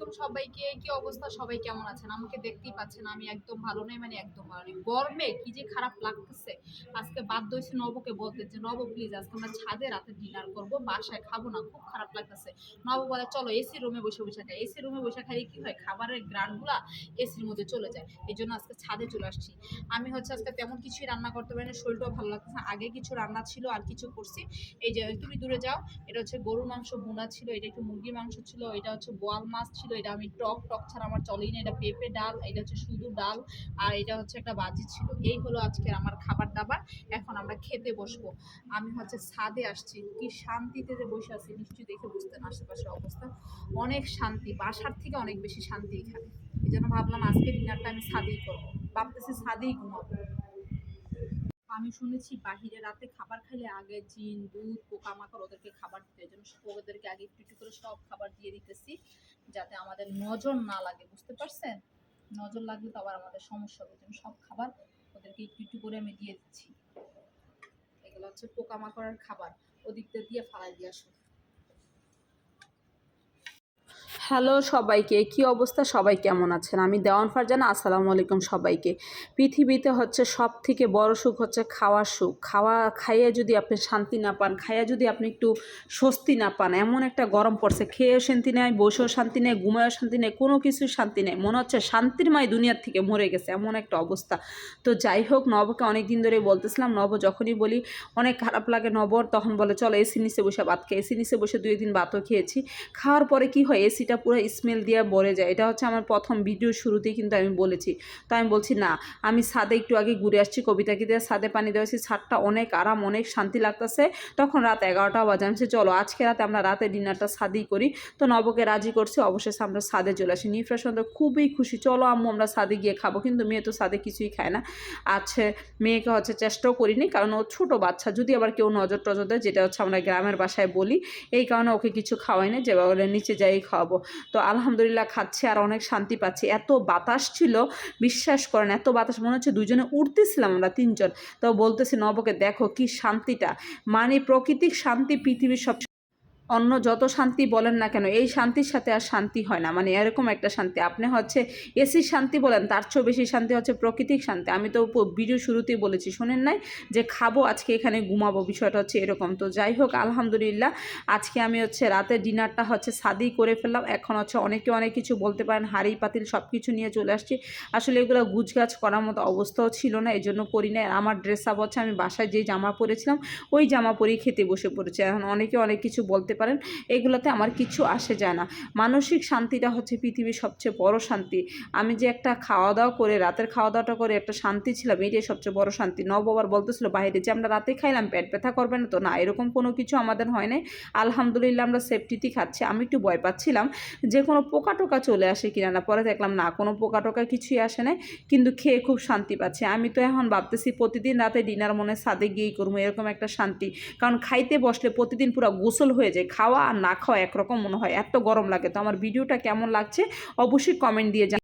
আলাইকুম সবাইকে, কি অবস্থা? সবাই কেমন আছেন? আমাকে দেখতেই পাচ্ছেন, আমি একদম ভালো নেই মানে একদম ভালো নেই। গরমে কি যে খারাপ লাগতেছে। আজকে বাধ্য হয়েছে নবকে বলতে যে, নব প্লিজ আজকে আমরা ছাদে রাতে ডিনার করব, বাসায় খাব না, খুব খারাপ লাগতেছে। নব বলে, চলো এসি রুমে বসে বসে খাই। এসি রুমে বসে খাইলে কি হয়? খাবারের গ্রানগুলা এসির মধ্যে চলে যায়। এই জন্য আজকে ছাদে চলে আসছি। আমি হচ্ছে আজকে তেমন কিছুই রান্না করতে পারি না শরীরটাও ভালো লাগতেছে। আগে কিছু রান্না ছিল, আর কিছু করছি। এই যে, তুমি দূরে যাও, এটা হচ্ছে গরুর মাংস ভুনা ছিল, এটা একটু মুরগির মাংস ছিল, এটা হচ্ছে বোয়াল মাছ ছিল এটা আমি টক টক ছাড়া আমার চলেই না, এটা পেঁপে ডাল, এটা হচ্ছে শুধু ডাল, আর এটা হচ্ছে একটা বাজি ছিল। এই হলো আজকের আমার খাবার দাবার, এখন আমরা খেতে বসবো। আমি হচ্ছে ছাদে আসছি, কি শান্তিতে যে বসে আছি, নিশ্চয়ই দেখে বুঝতেন আশেপাশের অবস্থা। অনেক শান্তি, বাসার থেকে অনেক বেশি শান্তি এখানে। এই জন্য ভাবলাম আজকে ডিনারটা আমি ছাদেই করব। ভাবতেছি ছাদেই ঘুমাবো। আমি শুনেছি বাহিরে রাতে খাবার খাইলে আগে জিন, দুধ, পোকামাকড় ওদেরকে খাবার দিতে ওদেরকে আগে একটু একটু করে সব খাবার দিয়ে দিতেছি। যাতে আমাদের নজর না লাগে, বুঝতে পারছেন? নজর লাগলে তো আবার আমাদের সমস্যা হবে। জন্য সব খাবার ওদেরকে একটু একটু করে আমি দিয়ে দিচ্ছি। এগুলো হচ্ছে পোকামাকড়ের খাবার। ওদিকটা দিয়ে ফালাই দিয়ে আসো হ্যালো সবাইকে, কি অবস্থা? সবাই কেমন আছেন? আমি দেওয়ান ফারজানা, আসসালামু আলাইকুম সবাইকে। পৃথিবীতে হচ্ছে সব থেকে বড় সুখ হচ্ছে খাওয়ার সুখ। খাওয়া, খাইয়ে যদি আপনি শান্তি না পান, খাইয়ে যদি আপনি একটু স্বস্তি না পান, এমন একটা গরম পড়ছে। খেয়েও শান্তি নেই, বসেও শান্তি নেই, ঘুমায়ও শান্তি নেই, কোনো কিছু শান্তি নেই। মনে হচ্ছে শান্তির মায় দুনিয়ার থেকে মরে গেছে, এমন একটা অবস্থা। তো যাই হোক, নবকে অনেক দিন ধরে বলতেছিলাম, নব যখনই বলি, অনেক খারাপ লাগে নবর, তখন বলে, চলো এসি নিচে বসে ভাত খেয়ে এসি নিচে বসে দুই দিন ভাতও খেয়েছি। খাওয়ার পরে কি হয়? এসিটা পুরো স্মেল দিয়ে ভরে যায়। এটা হচ্ছে আমার প্রথম ভিডিও শুরুতেই কিন্তু আমি বলেছি। তো আমি বলছি, না, আমি ছাদে একটু আগে ঘুরে আসছি, কবিতাকে দিয়ে ছাদে পানি দেওয়া দেওয়াছি ছাদটা অনেক আরাম, অনেক শান্তি লাগতেছে। তখন রাত এগারোটা বাজে। আমি চলো, আজকে রাতে আমরা রাতে ডিনারটা ছাদেই করি। তো নবকে রাজি করছি। অবশেষে আমরা ছাদে চলে আসি। নিফ্রেশ তো খুবই খুশি, চলো আম্মু, আমরা ছাদে গিয়ে খাব। কিন্তু মেয়ে তো ছাদে কিছুই খায় না। আছে মেয়েকে হচ্ছে চেষ্টাও করিনি, কারণ ও ছোটো বাচ্চা। যদি আবার কেউ নজর টজর দেয়, যেটা হচ্ছে আমরা গ্রামের বাসায় বলি, এই কারণে ওকে কিছু খাওয়াই না যে বলে, নিচে যাই, খাওয়াবো। তো আলহামদুলিল্লাহ খাচ্ছে আর অনেক শান্তি পাচ্ছি। এত বাতাস ছিল, বিশ্বাস করেন, এত বাতাস, মনে হচ্ছে দুজনে উঠতেছিলাম আমরা, তিনজন। তো বলতেছি নবকে, দেখো কি শান্তিটা। মানে প্রকৃতিক শান্তি পৃথিবীর সব অন্য যত শান্তি বলেন না কেন, এই শান্তির সাথে আর শান্তি হয় না। মানে এরকম একটা শান্তি। আপনি হচ্ছে এসির শান্তি বলেন, তার চেয়েও বেশি শান্তি হচ্ছে প্রকৃতিক শান্তি। আমি তো ভিডিও শুরুতেই বলেছি, শোনেন নাই যে খাব, আজকে এখানে ঘুমাবো, বিষয়টা হচ্ছে এরকম। তো যাই হোক, আলহামদুলিল্লাহ, আজকে আমি হচ্ছে রাতে ডিনারটা হচ্ছে সাদেই করে ফেললাম। এখন হচ্ছে অনেকে অনেক কিছু বলতে পারেন, হাড়ি পাতিল সব কিছু নিয়ে চলে আসছি। আসলে এগুলো গুছগাছ করার মতো অবস্থাও ছিল না এই জন্য করি না আমার ড্রেস আপ হচ্ছে, আমি বাসায় যেই জামা পরেছিলাম, ওই জামা পরেই খেতে বসে পড়েছি। এখন অনেকে অনেক কিছু বলতে পারেন, এগুলোতে আমার কিছু আসে যায় না। মানসিক শান্তিটা হচ্ছে পৃথিবীর সবচেয়ে বড় শান্তি। আমি যে একটা খাওয়া দাওয়া করে, রাতের খাওয়া দাওয়াটা করে একটা শান্তি ছিলাম, এটাই সবচেয়ে বড় শান্তি। নব আবার বলতেছিল, বাইরে যে আমরা রাতে খাইলাম, পেট ব্যথা করবে না তো? না, এরকম কোনো কিছু আমাদের হয় নাই। আলহামদুলিল্লাহ, আমরা সেফটিতেই খাচ্ছি। আমি একটু ভয় পাচ্ছিলাম যে কোনো পোকা টোকা চলে আসে কিনা না। পরে দেখলাম, না, কোনো পোকা টোকা কিছুই আসে নাই, কিন্তু খেয়ে খুব শান্তি পাচ্ছি। আমি তো এখন ভাবতেছি, প্রতিদিন রাতে ডিনার মনে সাদে গিয়েই করব, এরকম একটা শান্তি। কারণ খাইতে বসলে প্রতিদিন পুরো গোসল হয়ে যায়। খাওয়া আর না খাওয়া একরকম মনে হয় এত গরম লাগে তো আমার ভিডিওটা কেমন লাগছে অবশ্যই কমেন্ট দিয়ে।